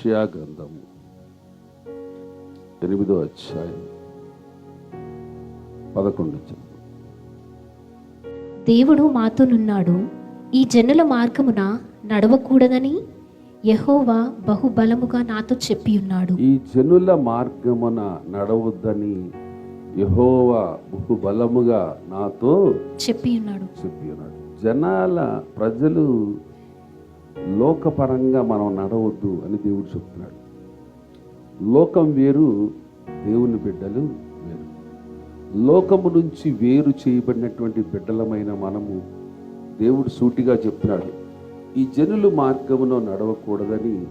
యెషయా గ్రంథము. ఎనిమిదో అధ్యాయం. పదకొండు దేవుడు మాతోనున్నాడు ఈ జనుల మార్గమున నడవకూడదని యెహోవా బహుబలముగా నాతో చెప్పి ఉన్నాడు ఈ జనుల మార్గమున నడవద్దని యెహోవా బహుబలముగా నాతో చెప్పి ఉన్నాడు చెప్పి ఉన్నాడు జనాల ప్రజలు లోకపరంగా మనం నడవద్దు అని దేవుడు చెప్తున్నాడు. లోకం వేరు దేవుని బిడ్డలు వేరు. లోకము నుంచి వేరు చేయబడినటువంటి బిడ్డలమైన మనము దేవుడు సూటిగా చెప్తున్నాడు. ఈ జనులు మార్గములో నడవకూడదని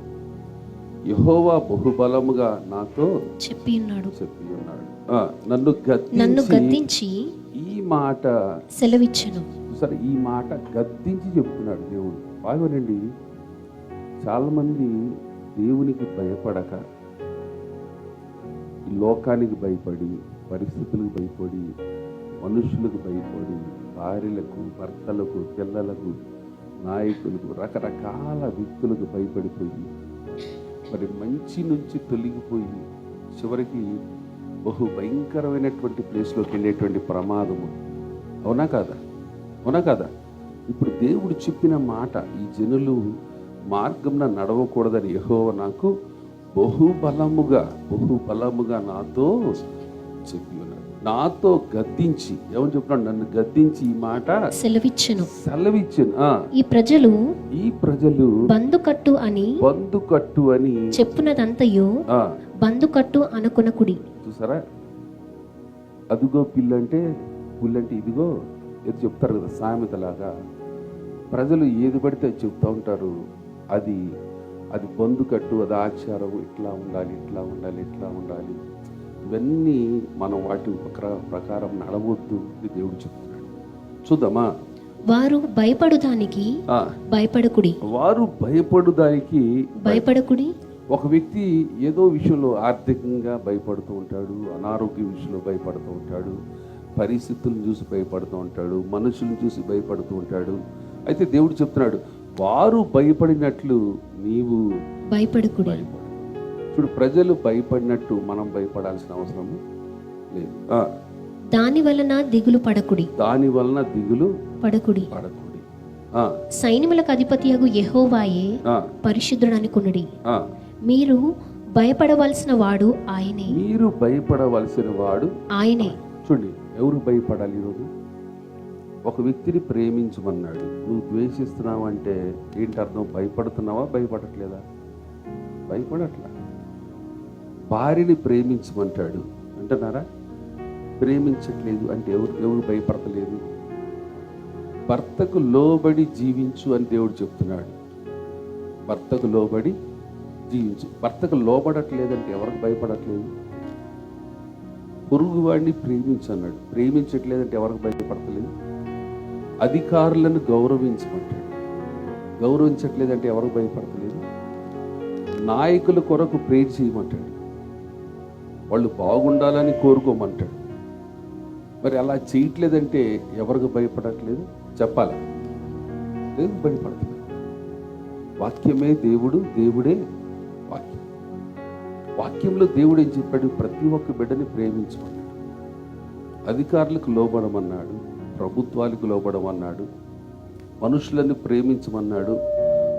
యెహోవా బహుబలముగా నాతో చెప్పి ఉన్నాడు. చెప్పి ఉన్నాడు. నన్ను నన్ను గద్దించి ఈ మాట సెలవిచ్చెను. ఒకసారి ఈ మాట గద్దించి చెప్తున్నాడు దేవుడు. బాగోనండి చాలామంది దేవునికి భయపడక ఈ లోకానికి భయపడి పరిస్థితులకు భయపడి మనుషులకు భయపడి భార్యలకు భర్తలకు పిల్లలకు నాయకులకు రకరకాల వ్యక్తులకు భయపడిపోయి మరి మంచి నుంచి తొలగిపోయి చివరికి బహు భయంకరమైనటువంటి ప్లేస్లోకి వెళ్ళేటువంటి ప్రమాదము. అవునా కాదా? అవునా కదా? ఇప్పుడు దేవుడు చెప్పిన మాట ఈ జనులు మార్గంన నడవకూడదని యెహోవ నాకు బహుబలముగా బహుబలముగా నాతో చెప్పి ఉన్నాడు. నాతో గద్దించి ఏమని చెప్తున్నాడు? నన్ను గద్దించి ఈ మాట సెలవిచ్చెను. సెలవిచ్చాను. ఆ, ఈ ప్రజలు ఈ ప్రజలు బందుకట్టు అని బందు కట్టు అని చెప్పునదంతయు బందుకట్టు అనుకొనకుడి. చూసారా? అదిగో పిల్లు అంటే పుల్లు అంటే ఇదిగో ఏదో చెప్తారు కదా సామెతలాగా. ప్రజలు ఏది పడితే అది చెప్తూ ఉంటారు. అది అది బంధు కట్టు అది ఆచారం ఇట్లా ఉండాలి ఇట్లా ఉండాలి ఇట్లా ఉండాలి. ఇవన్నీ మనం వాటి ప్రకా- ప్రకారం నడవద్దు అని దేవుడు చెప్తున్నాడు. చూద్దామా? వారు భయపడుదానికి ఆ, భయపడకుడి. వారు భయపడు దానికి భయపడకుడి? ఒక వ్యక్తి ఏదో విషయంలో ఆర్థికంగా భయపడుతూ ఉంటాడు అనారోగ్య విషయంలో భయపడుతూ ఉంటాడు. పరిస్థితులను చూసి భయపడుతూ ఉంటాడు మనుషులను చూసి భయపడుతూ ఉంటాడు. అయితే దేవుడు చెప్తున్నాడు వారు భయపడినట్లు నీవు భయపడకుడి. భయపడు చూడు ప్రజలు భయపడినట్టు మనం భయపడాల్సిన అవసరము లేదు. దాని వలన దిగులు పడకుడి. దాని వలన దిగులు పడకుడి. పడకూడి. సైన్యములకు అధిపతియగు యెహోవాయే ఆ. మీరు భయపడవలసిన వాడు ఆయనే. మీరు భయపడవలసిన వాడు ఆయనే. చూడండి ఎవరు భయపడాలి ఈరోజు? ఒక వ్యక్తిని ప్రేమించమన్నాడు. నువ్వు ద్వేషిస్తున్నావు అంటే ఏంటి అర్థం? భయపడుతున్నావా? భయపడట్లేదా? భయపడట్లా. భార్యని ప్రేమించమంటాడు. అంటున్నారా? ప్రేమించట్లేదు అంటే ఎవరు ఎవరు భయపడతలేదు? భర్తకు లోబడి జీవించు అని దేవుడు చెప్తున్నాడు. భర్తకు లోబడి జీవించు. భర్తకు లోబడట్లేదంటే ఎవరికి భయపడట్లేదు? పొరుగువాడిని ప్రేమించన్నాడు. ప్రేమించట్లేదంటే ఎవరికి భయపడతలేదు? అధికారులను గౌరవించమంటాడు. గౌరవించట్లేదంటే ఎవరికి భయపడతలేదు? నాయకుల కొరకు ప్రేర్ చేయమంటాడు. వాళ్ళు బాగుండాలని కోరుకోమంటాడు. మరి అలా చేయట్లేదంటే ఎవరికి భయపడట్లేదు? చెప్పాలి? లేదు భయపడట్లేదు వాక్యమే దేవుడు దేవుడే వాక్యంలో దేవుడు ఏం చెప్పాడు? ప్రతి ఒక్క బిడ్డని ప్రేమించమన్నాడు అధికారులకు లోబడమన్నాడు ప్రభుత్వాలకు లోబడమన్నాడు మనుషులను ప్రేమించమన్నాడు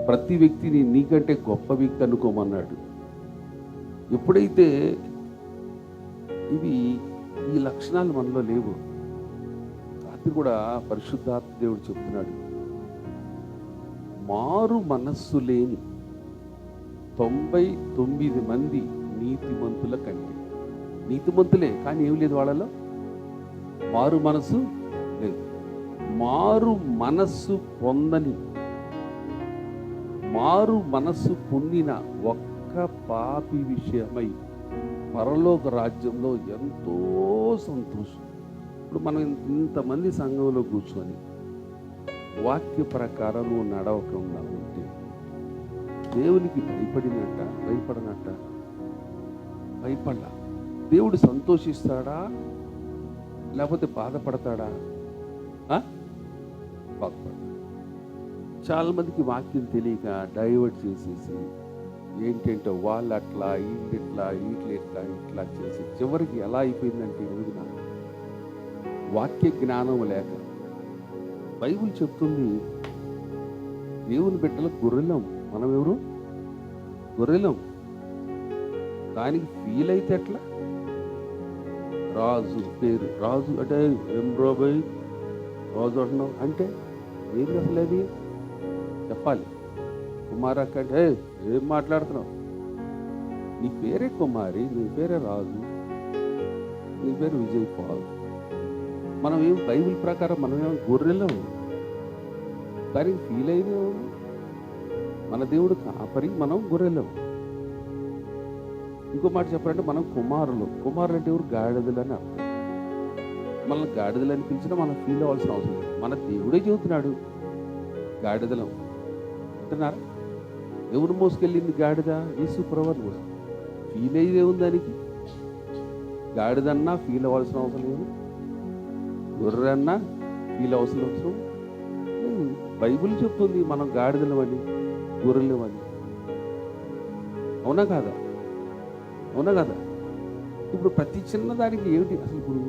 ప్రతి వ్యక్తిని నీకంటే గొప్ప వ్యక్తి అనుకోమన్నాడు. ఎప్పుడైతే ఇవి ఈ లక్షణాలు మనలో లేవు అది కూడా పరిశుద్ధాత్మ దేవుడు చెప్తున్నాడు. మారు మనస్సు లేని తొంభై తొమ్మిది మంది నీతిమంతుల కంటే. నీతిమంతులే కానీ ఏం లేదు వాళ్ళలో? మారు మనసు లేదు. మారు మనస్సు పొందని మారు మనస్సు పొందిన ఒక్క పాపి విషయమై పరలోక రాజ్యంలో ఎంతో సంతోషం. ఇప్పుడు మనం ఇంతమంది సంఘంలో కూర్చొని వాక్య ప్రకారం నువ్వు నడవకుండా ఉంటే దేవునికి భయపడినట్ట భయపడనట్ట? భయపడ దేవుడు సంతోషిస్తాడా? లేకపోతే బాధపడతాడా? బాధపడతాడు. చాలామందికి వాక్యం తెలియక డైవర్ట్ చేసేసి ఏంటంటే వాళ్ళు అట్లా వీళ్ళు ఇట్లా వీళ్ళు ఇట్లా ఇట్లా చేసి చివరికి ఎలా అయిపోయిందంటే రోజున వాక్య జ్ఞానం లేక బైబుల్ చెప్తుంది దేవుని బిడ్డలు గొర్రెలం. మనం ఎవరు గొర్రెలం. దానికి ఫీల్ అయితే ఎట్లా? రాజు పేరు. రాజు అంటే ఏం రాజు అంటున్నావు. అంటే ఏంది అసలు అది? చెప్పాలి. కుమారక్క అంటే ఏం మాట్లాడుతున్నావు? నీ పేరే కుమారి నీ పేరే రాజు నీ పేరు విజయ్ పాల్. మనం ఏం బైబిల్ ప్రకారం మనం ఏం గొర్రెలం? దానికి ఫీల్ అయింది మన దేవుడు కాపరి మనం గొర్రెలం. ఇంకో మాట చెప్పాలంటే మనం కుమారులు. కుమారులు అంటే ఎవరు? గాడిదలు అని అర్థం. మనల్ని గాడిదలు అని పిలిచినా మనం ఫీల్ అవ్వాల్సిన అవసరం లేదు. మన దేవుడే చెబుతున్నాడు గాడిదలం. అంటున్నారా ఎవరు మోసుకెళ్ళింది గాడిద? యేసు ప్రవర్ మోసు ఫీల్ అయ్యేదే ఉంది దానికి. గాడిదన్నా ఫీల్ అవ్వాల్సిన అవసరం లేదు. గొర్రెన్నా ఫీల్ అవసరం అవసరం లేదు. బైబిల్ చెప్తుంది మనం గాడిదలమని గొర్రెలమని. అవునా కాదా? అవునా కదా? ఇప్పుడు ప్రతి చిన్నదానికి ఏమిటి? అసలు ఇప్పుడు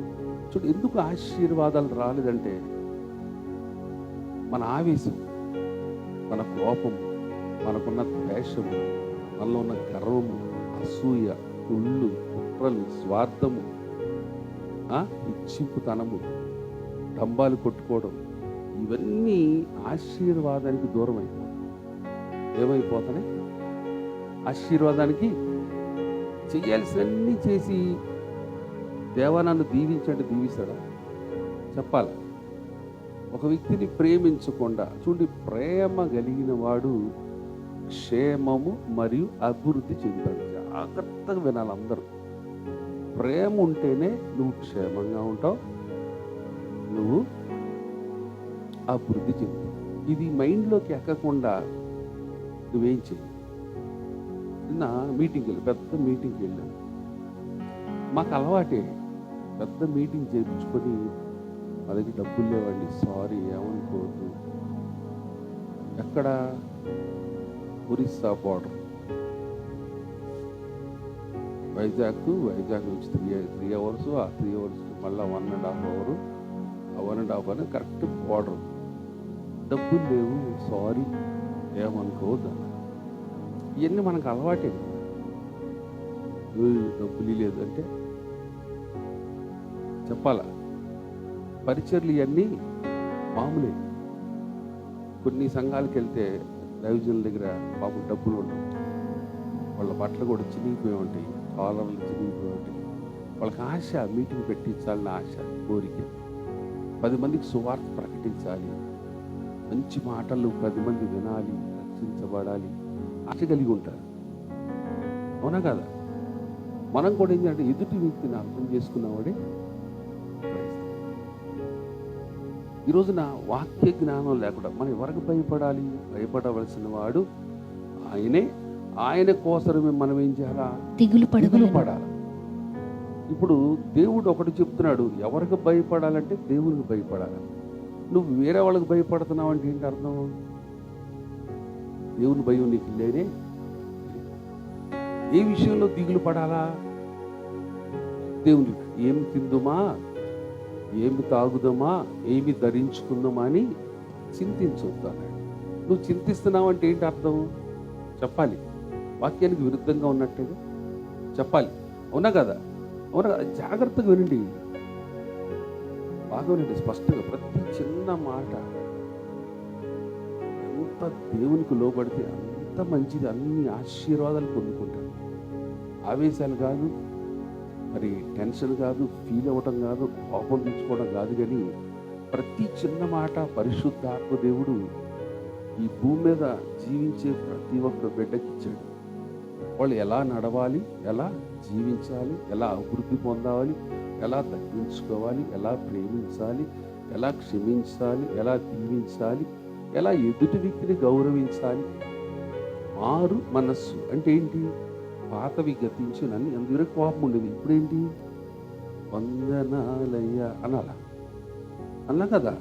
చూడు ఎందుకు ఆశీర్వాదాలు రాలేదంటే మన ఆవేశం మన కోపం మనకున్న ద్వేషము మనలో ఉన్న గర్వము అసూయ కుళ్ళు కుట్రలు స్వార్థము ఆ, ఇచ్చింపుతనము డంబాలు కొట్టుకోవడం ఇవన్నీ ఆశీర్వాదానికి దూరం అయిపోతాయి ఏమైపోతాయి? ఆశీర్వాదానికి చేయాల్సినన్నీ చేసి దేవా నన్ను దీవించండి దీవిస్తాడా? చెప్పాలి. ఒక వ్యక్తిని ప్రేమించకుండా చూడండి ప్రేమ కలిగిన వాడు క్షేమము మరియు అభివృద్ధి చెందుతాడు. జాగ్రత్తగా వినాలి అందరూ. ప్రేమ ఉంటేనే నువ్వు క్షేమంగా ఉంటావు నువ్వు అభివృద్ధి చెందుతావు. ఇది మైండ్లోకి ఎక్కకుండా నువ్వేం చెయ్యి నిన్న మీటింగ్కి వెళ్ళి పెద్ద మీటింగ్కి వెళ్ళాం మాకు అలవాటే పెద్ద మీటింగ్ చేయించుకొని మా దగ్గర డబ్బులు లేవండి సారీ ఏమనుకోవద్దు. ఎక్కడ? ఒరిస్సా బార్డర్. వైజాగ్ వైజాగ్ నుంచి త్రీ త్రీ అవర్స్ ఆ త్రీ అవర్స్ మళ్ళీ వన్ అండ్ హాఫ్ అవర్ ఆ వన్ అండ్ హాఫ్ అని కరెక్ట్ బార్డర్. డబ్బులు లేవు సారీ ఏమనుకోవద్దు. అన్న ఇవన్నీ మనకు అలవాటే డబ్బులు లేదు. అంటే చెప్పాలా? పరిచర్లు ఇవన్నీ మామూలే. కొన్ని సంఘాలకు వెళ్తే దైవజనుల దగ్గర పాపం డబ్బులు ఉండవు. వాళ్ళ బట్టలు కూడా చినిగిపోయి ఉంటాయి. కాలర్లు చినిగిపోయి ఉంటాయి. వాళ్ళకి ఆశ మీటింగ్ పెట్టించాలని ఆశ కోరిక. పది మందికి సువార్త ప్రకటించాలి. మంచి మాటలు పది మంది వినాలి రక్షించబడాలి. ఆశ కలిగి ఉంటారు. అవునా కదా? మనం కూడా ఏంటంటే ఎదుటి వ్యక్తిని అర్థం చేసుకున్నవాడే క్రైస్తవుడు. ఈ రోజున వాక్య జ్ఞానం లేకుండా మనం ఎవరికి భయపడాలి? భయపడవలసిన వాడు ఆయనే. ఆయన కోసమే మనం ఏం చేయాలా? పడవలను. పడాలి. ఇప్పుడు దేవుడు ఒకటి చెప్తున్నాడు ఎవరికి భయపడాలంటే దేవునికి భయపడాలి. నువ్వు వేరే వాళ్ళకి భయపడుతున్నావు అంటే ఏంటి అర్థం? దేవుని భయం నీకు లేనే ఏ విషయంలో దిగులు పడాలా? దేవుని ఏం తిందుమా? ఏమి తాగుదామా? ఏమి ధరించుకుందామా అని చింతించుతాను నువ్వు చింతిస్తున్నావు అంటే ఏంటి అర్థం? చెప్పాలి. వాక్యానికి విరుద్ధంగా ఉన్నట్టుగా చెప్పాలి. అవునా కదా? అవునా కదా? జాగ్రత్తగా వినండి. బాగా వినండి. స్పష్టంగా ప్రతి చిన్న మాట ఎంత దేవునికి లోబడితే అంత మంచిది. అన్ని ఆశీర్వాదాలు పొందుకుంటాడు. ఆవేశాలు కాదు మరి టెన్షన్ కాదు ఫీల్ అవ్వటం కాదు కోపం తెచ్చుకోవడం కాదు కానీ ప్రతి చిన్న మాట పరిశుద్ధాత్మ దేవుడు ఈ భూమి మీద జీవించే ప్రతి ఒక్క బిడ్డకి ఇచ్చాడు. వాళ్ళు ఎలా నడవాలి ఎలా జీవించాలి ఎలా అభివృద్ధి పొందాలి ఎలా తగ్గించుకోవాలి ఎలా ప్రేమించాలి ఎలా క్షమించాలి ఎలా దీవించాలి ఎలా ఎదుటి వ్యక్తిని గౌరవించాలి? మారు మనస్సు అంటే ఏంటి? పాతవి గతించి నన్ను ఎందుకు కోపం ఉండేది ఇప్పుడేంటి? వందనాలయ్యా అనాలా? అన్నా కదా?